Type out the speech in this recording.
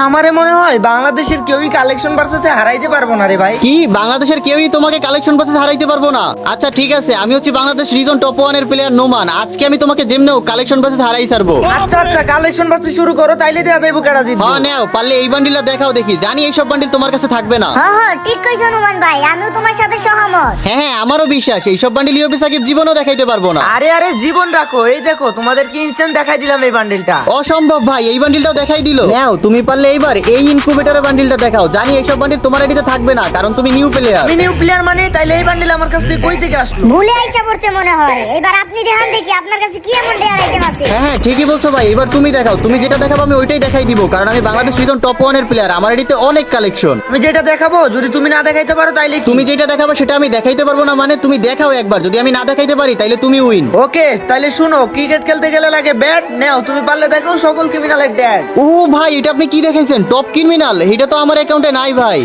আমারে মনে হয় বাংলাদেশের কেউই কালেকশন ভার্সেসে হারাইতে পারব না রে ভাই। কি? বাংলাদেশের কেউই তোমাকে কালেকশন পাসে হারাইতে পারব না? আচ্ছা ঠিক আছে। আমি হচ্ছি বাংলাদেশ রিজন টপ ওয়ানের প্লেয়ার নোমান আজকে আমি তোমাকে যেমনেও কালেকশন পাসে হারাই সারবো আচ্ছা আচ্ছা কালেকশন ভার্সেস শুরু করো তাইলে দেয়া দেবো কেডা জিতবো। হ্যাঁ নেও পারলে এই বান্ডিলটা দেখাও দেখি। জানি এইসব বান্ডিল তোমার কাছে থাকবে না। হ্যাঁ হ্যাঁ ঠিক কইছো নুমান ভাই আমিও তোমার সাথে সহমত। হ্যাঁ হ্যাঁ আমারও বিশ্বাস এইসব বান্ডিল ইউপি সাকিব জীবনও দেখাইতে পারব না। আরে আরে জীবন রাখো এই দেখো তোমাদেরকে ইনস্ট্যান্ট দেখাই দিলাম এই বান্ডিলটা অসম্ভব ভাই এই বান্ডিলটাও দেখাই দিল। নাও তুমি পারলে এইবার এই ইনকিউবেটরের বান্ডিলটা দেখাও। জানি এইসব বান্ডিল তোমার এটিতে থাকবে না কারণ তুমি নিউ প্লেয়ার আমি নিউ প্লেয়ার মানে তাইলে এই বান্ডিল আমার কাছ থেকে কই থেকে আসলো? ভুলে আইসা পড়ছে মনে হয়। এবার আপনি দেখান দেখি আপনার কাছে কি এমন ডেয়ার আইটেম আছে হ্যাঁ হ্যাঁ ঠিকই বলছো ভাই। এবার তুমি দেখাও। তুমি যেটা দেখাবো আমি ওইটাই দেখাই দিব। কারণ আমি বাংলাদেশ রিজন টপ ওয়ানের প্লেয়ার আমার এটিতে অনেক কালেকশন আমি যেটা দেখাবো যদি তুমি না দেখাইতে পারো তাইলে তুমি যেটা দেখাবো সেটা আমি দেখাইতে পারব না মানে তুমি দেখাও একবার। যদি আমি না দেখাইতে পারি তাইলে তুমি উইন ওকে তাইলে শুনো ক্রিকেট খেলতে গেলে লাগে ব্যাট নাও তুমি পারলে দেখো সকল ক্রিমিনালের ড্যাড ও ভাই এটা আপনি কি দেখাইছেন? টপ ক্রিমিনাল এটা তো আমার অ্যাকাউন্টে নাই ভাই।